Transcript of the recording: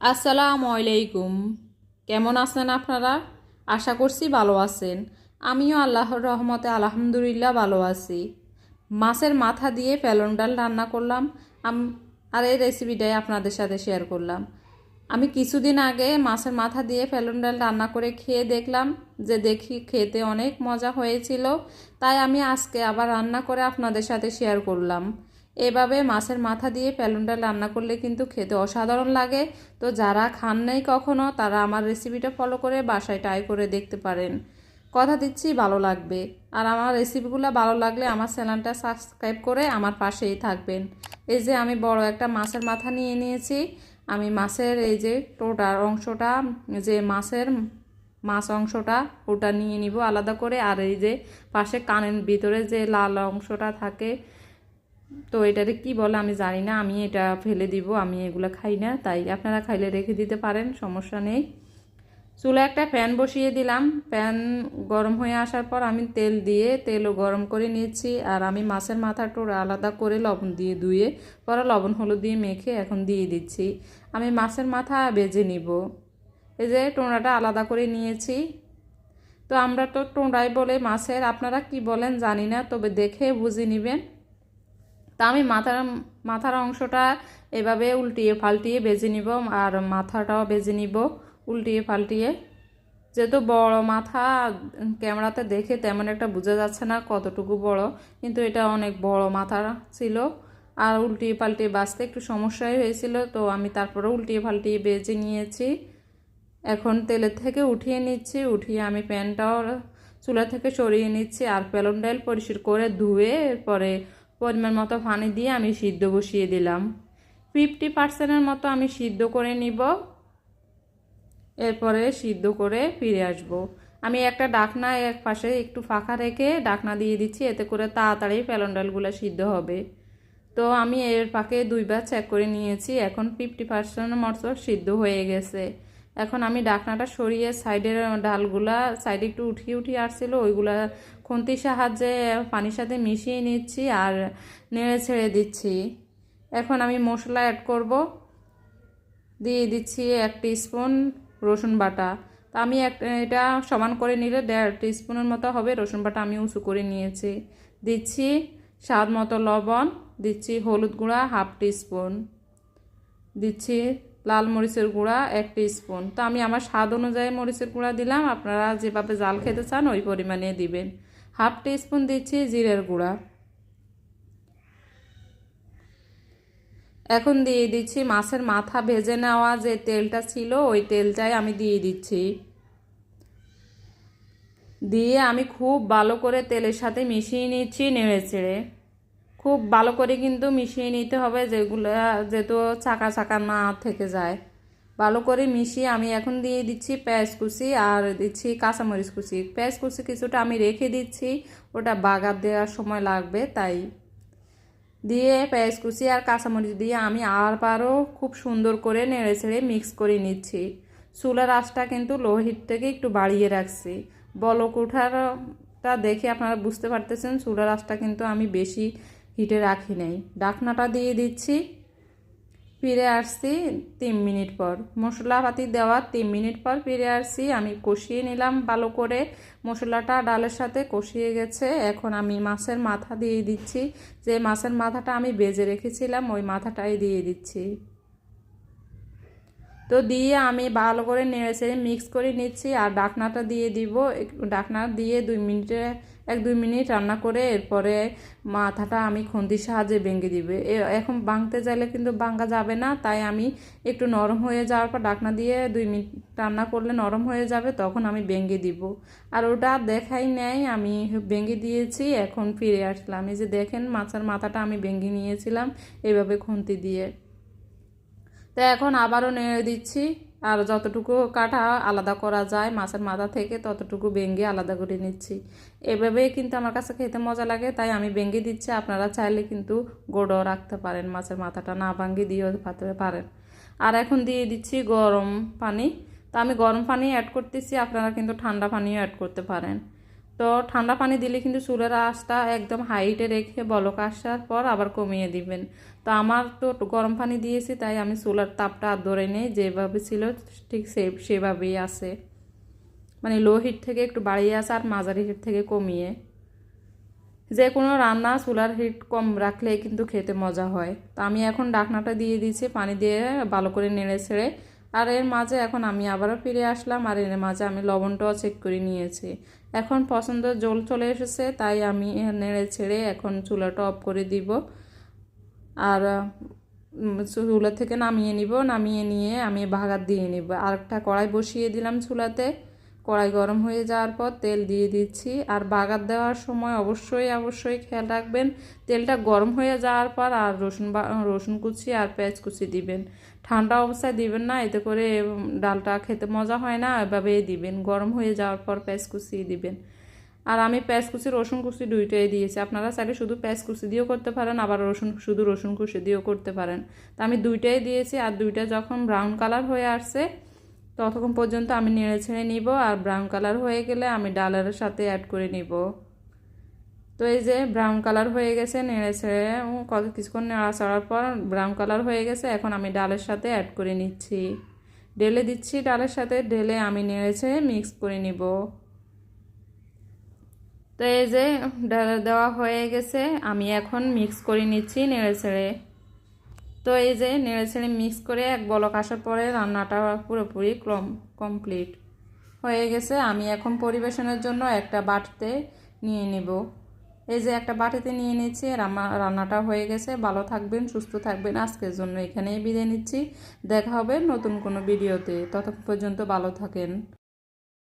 আসসালামু আলাইকুম। কেমন আছেন আপনারা? আশা করছি ভালো আছেন। আমিও আল্লাহর রহমতে আলহামদুলিল্লাহ ভালো আছি। মাছের মাথা দিয়ে ফেলন ডাল রান্না করলাম। আর এই রেসিপিটাই আপনাদের সাথে শেয়ার করলাম। আমি কিছুদিন আগে মাছের মাথা দিয়ে ফেলন ডাল রান্না করে খেয়ে দেখলাম যে দেখি খেতে অনেক মজা হয়েছিল। তাই আমি আজকে আবার রান্না করে আপনাদের সাথে শেয়ার করলাম। এভাবে মাছের মাথা দিয়ে ডাল রান্না করলে কিন্তু খেতে অসাধারণ লাগে। তো যারা খান নাই কখনো, তারা আমার রেসিপিটা ফলো করে বাসায় ট্রাই করে দেখতে পারেন। কথা দিচ্ছি, ভালো লাগবে। আর আমার রেসিপিগুলো ভালো লাগলে আমার চ্যানেলটা সাবস্ক্রাইব করে আমার পাশেই থাকবেন। এই যে আমি বড় একটা মাছের মাথা নিয়ে নিয়েছি। আমি মাছের এই যে টোটার অংশটা, যে মাছের মাছ অংশটা, ওটা নিয়ে নিব আলাদা করে। আর এই যে পাশে কানের ভিতরে যে লাল অংশটা থাকে তো এটারে কি বলে আমি জানি না, আমি এটা ফেলে দিব, আমি এগুলো খাই না, তাই আপনারা খাইলে রেখে দিতে পারেন, সমস্যা নেই। চুলা একটা প্যান বসিয়ে দিলাম প্যান গরম হয়ে আসার পর আমি তেল দিয়ে তেলও গরম করে নিয়েছি, আর আমি মাছের মাথাটা আলাদা করে লবণ দিয়ে ধুয়ে, পরে লবণ হলুদ দিয়ে মেখে এখন দিয়ে দিচ্ছি। আমি মাছের মাথা বেজে নিব। এই যে টোনাটা আলাদা করে নিয়েছি। তো আমরা তো টোঁড়াই বলে মাছের, আপনারা কি বলেন জানি না, তবে দেখে বুঝে নেবেন। তা আমি মাথার মাথার অংশটা এভাবে উল্টিয়ে ফাল্টিয়ে বেজে নিব আর মাথাটাও বেজে নিব উল্টিয়ে ফাল্টিয়ে। যেহেতু বড় মাথা, ক্যামেরাতে দেখে তেমন একটা বোঝা যাচ্ছে না কতটুকু বড়, কিন্তু এটা অনেক বড় মাথা ছিল। আর উল্টিয়ে পাল্টিয়ে বাঁচতে একটু সমস্যাই হয়েছিল, তো আমি তারপরে উল্টিয়ে ফাল্টিয়ে বেজে নিয়েছি। এখন তেলের থেকে উঠিয়ে নিচ্ছি, উঠিয়ে আমি প্যানটাও চুলা থেকে সরিয়ে নিচ্ছি আর পেলন ডাইল পরিষ্কার করে ধুয়ে এরপরে পরিমাণ মতো পানি দিয়ে আমি সিদ্ধ বসিয়ে দিলাম। ফিফটি পার্সেন্টের মতো আমি সিদ্ধ করে নিব। এরপরে সিদ্ধ করে ফিরে আসব। আমি একটা ডাকনা এক পাশে একটু ফাঁকা রেখে ডাকনা দিয়ে দিচ্ছি, এতে করে তাড়াতাড়ি পেলন ডালগুলো সিদ্ধ হবে। তো আমি এর পাকে দুইবার চেক করে নিয়েছি, এখন ফিফটি পার্সেন্টের মতো সিদ্ধ হয়ে গেছে। এখন আমি ডাকনাটা সরিয়ে সাইডের ডালগুলা, সাইডে একটু উঠিয়ে উঠিয়ে আসছিল ওইগুলা খুন্তির সাহায্যে পানির সাথে মিশিয়ে নিচ্ছি আর নেড়ে ছেড়ে দিচ্ছি। এখন আমি মশলা অ্যাড করব। দিয়ে দিচ্ছি এক স্পুন রসুন বাটা। তা আমি এক, এটা সমান করে নিলে দেড় স্পুনের মতো হবে, রসুন বাটা আমি উঁচু করে নিয়েছি। দিচ্ছি স্বাদ মতো লবণ, দিচ্ছি হলুদ গুঁড়া হাফ স্পুন দিচ্ছি লাল মরিচের গুঁড়া এক স্পুন তো আমি আমার স্বাদ অনুযায়ী মরিচের গুঁড়া দিলাম। আপনারা যেভাবে জাল খেতে চান, ওই পরিমাণে দিবেন। হাফ স্পুন দিচ্ছি জিরের গুঁড়া। এখন দিয়ে দিচ্ছি মাছের মাথা ভেজে নেওয়া যে তেলটা ছিল, ওই তেলটাই আমি দিয়ে দিচ্ছি। দিয়ে আমি খুব ভালো করে তেলের সাথে মিশিয়ে নিচ্ছি নেড়ে চেড়ে। খুব ভালো করে কিন্তু মিশিয়ে নিতে হবে, যেগুলো যেহেতু চাকা চাকা না থেকে যায়। ভালো করে মিশিয়ে আমি এখন দিয়ে দিচ্ছি পেঁয়াজ কুচি আর দিচ্ছি কাঁচামরিচ কুচি। পেঁয়াজ কুচি কিছুটা আমি রেখে দিচ্ছি, ওটা বাগার দেওয়ার সময় লাগবে, তাই। দিয়ে পেঁয়াজ কুচি আর কাঁচামরিচ দিয়ে আমি আবারও খুব সুন্দর করে নেড়ে ছেড়ে মিক্স করে নিচ্ছি। চুলার আঁচটা কিন্তু লো হিট থেকে একটু বাড়িয়ে রাখছি। বলক ওঠারটা দেখে আপনারা বুঝতে পারতেছেন, চুলার আঁচটা কিন্তু আমি বেশি হিটে রাখি নাই। ডাকনাটা দিয়ে দিচ্ছি। ফিরে আসছি তিন মিনিট পর। মশলাপাতি দেওয়ার তিন মিনিট পর ফিরে আসছি। আমি কষিয়ে নিলাম ভালো করে। মশলাটা ডালের সাথে কষিয়ে গেছে। এখন আমি মাছের মাথা দিয়ে দিচ্ছি। যে মাছের মাথাটা আমি বেজে রেখেছিলাম, ওই মাথাটাই দিয়ে দিচ্ছি। তো দিয়ে আমি ভালো করে নেড়ে চেড়ে মিক্স করে নিচ্ছি আর ডাকনাটা দিয়ে দিব। ডাকনা দিয়ে দুই মিনিটে, এক দুই মিনিট রান্না করে এরপরে মাথাটা আমি খুন্তির সাহায্যে ভেঙে দিবে। এখন বাংতে চাইলে কিন্তু বাঙ্গা যাবে না, তাই আমি একটু নরম হয়ে যাওয়ার পর ডাকনা দিয়ে দুই মিনিট রান্না করলে নরম হয়ে যাবে, তখন আমি ভেঙে দিব। আর ওটা দেখাই নেয় আমি ভেঙে দিয়েছি, এখন ফিরে আসলাম। এই যে দেখেন মাছের মাথাটা আমি ভেঙে নিয়েছিলাম, এভাবে খুন্তি দিয়ে। তো এখন আবারও নেড়ে দিচ্ছি। আর যতটুকু কাটা আলাদা করা যায়, মাছের মাথা থেকে ততটুকু বেঙ্গে আলাদা করে নিচ্ছি। এভাবেই কিন্তু আমার কাছে খেতে মজা লাগে, তাই আমি বেঙ্গে দিচ্ছি। আপনারা চাইলে কিন্তু গোড়ও রাখতে পারেন, মাছের মাথাটা না ভাঙ্গি দিয়েও পাতে পারেন। আর এখন দিয়ে দিচ্ছি গরম পানি। তো আমি গরম পানি অ্যাড করতেছি, আপনারা কিন্তু ঠান্ডা পানিও অ্যাড করতে পারেন। তো ঠান্ডা পানি দিলে কিন্তু চুলের আঁচটা একদম হাইটে রেখে বলক আসার পর আবার কমিয়ে দিবেন। তো আমার তো গরম পানি দিয়েছি, তাই আমি চুলার তাপটা আর ধরে নেই, যেভাবে ছিল ঠিক সে, সেভাবেই আছে। মানে লো হিট থেকে একটু বাড়িয়ে আসে আর মাঝারি হিট থেকে কমিয়ে। যে কোনো রান্না চুলার হিট কম রাখলে কিন্তু খেতে মজা হয়। তো আমি এখন ডাকনাটা দিয়ে দিয়েছি, পানি দিয়ে ভালো করে নেড়ে ছেড়ে আর এর মাঝে এখন আমি আবারও ফিরে আসলাম আর এর মাঝে আমি লবণটাও চেক করে নিয়েছি। এখন পছন্দ জল চলে এসেছে, তাই আমি নেড়ে ছেড়ে এখন চুলাটা অফ করে দিব। আর চুলা থেকে নামিয়ে নিব, নামিয়ে নিয়ে আমি ভাগাত দিয়ে নিব। আরেকটা কড়াই বসিয়ে দিলাম চুলাতে। কড়াই গরম হয়ে যাওয়ার পর তেল দিয়ে দিচ্ছি। আর বাগার দেওয়ার সময় অবশ্যই অবশ্যই খেয়াল রাখবেন, তেলটা গরম হয়ে যাওয়ার পর আর রসুন বা, রসুন কুচি আর পেঁয়াজ কুচি দিবেন। ঠান্ডা অবস্থায় দিবেন না, এতে করে ডালটা খেতে মজা হয় না, এভাবেই দিবেন। গরম হয়ে যাওয়ার পর পেঁয়াজ কুচি দিবেন। আর আমি পেঁয়াজ কুচি, রসুন কুচি দুইটাই দিয়েছি। আপনারা চাইলে শুধু পেঁয়াজ কুচি দিয়েও করতে পারেন, আবার রসুন, শুধু রসুন কুচি দিয়েও করতে পারেন। তা আমি দুইটাই দিয়েছি, আর দুইটা যখন ব্রাউন কালার হয়ে আসছে ততক্ষণ পর্যন্ত আমি নেড়ে ছেড়ে নিব আর ব্রাউন কালার হয়ে গেলে আমি ডালের সাথে অ্যাড করে নিব। তো এই যে ব্রাউন কালার হয়ে গেছে, নেড়ে ছেড়ে কত কিছুক্ষণ নেড়া চড়ার পর ব্রাউন কালার হয়ে গেছে, এখন আমি ডালের সাথে অ্যাড করে নিচ্ছি। ঢেলে দিচ্ছি ডালের সাথে, ঢেলে আমি নেড়ে ছেড়ে মিক্স করে নিব। তো এই যে ডাল দেওয়া হয়ে গেছে, আমি এখন মিক্স করে নিচ্ছি নেড়ে ছেড়ে। তো এই যে নেড়ে ছেড়ে মিক্স করে এক বলক আসার পরে রান্নাটা পুরোপুরি কম কমপ্লিট হয়ে গেছে। আমি এখন পরিবেশনের জন্য একটা বাটিতে নিয়ে নেব। এই যে একটা বাটিতে নিয়ে নিচ্ছি রান্না, রান্নাটা হয়ে গেছে। ভালো থাকবেন, সুস্থ থাকবেন। আজকের জন্য এখানেই বিদায় নিচ্ছি। দেখা হবে নতুন কোনো ভিডিওতে। ততক্ষণ পর্যন্ত ভালো থাকেন।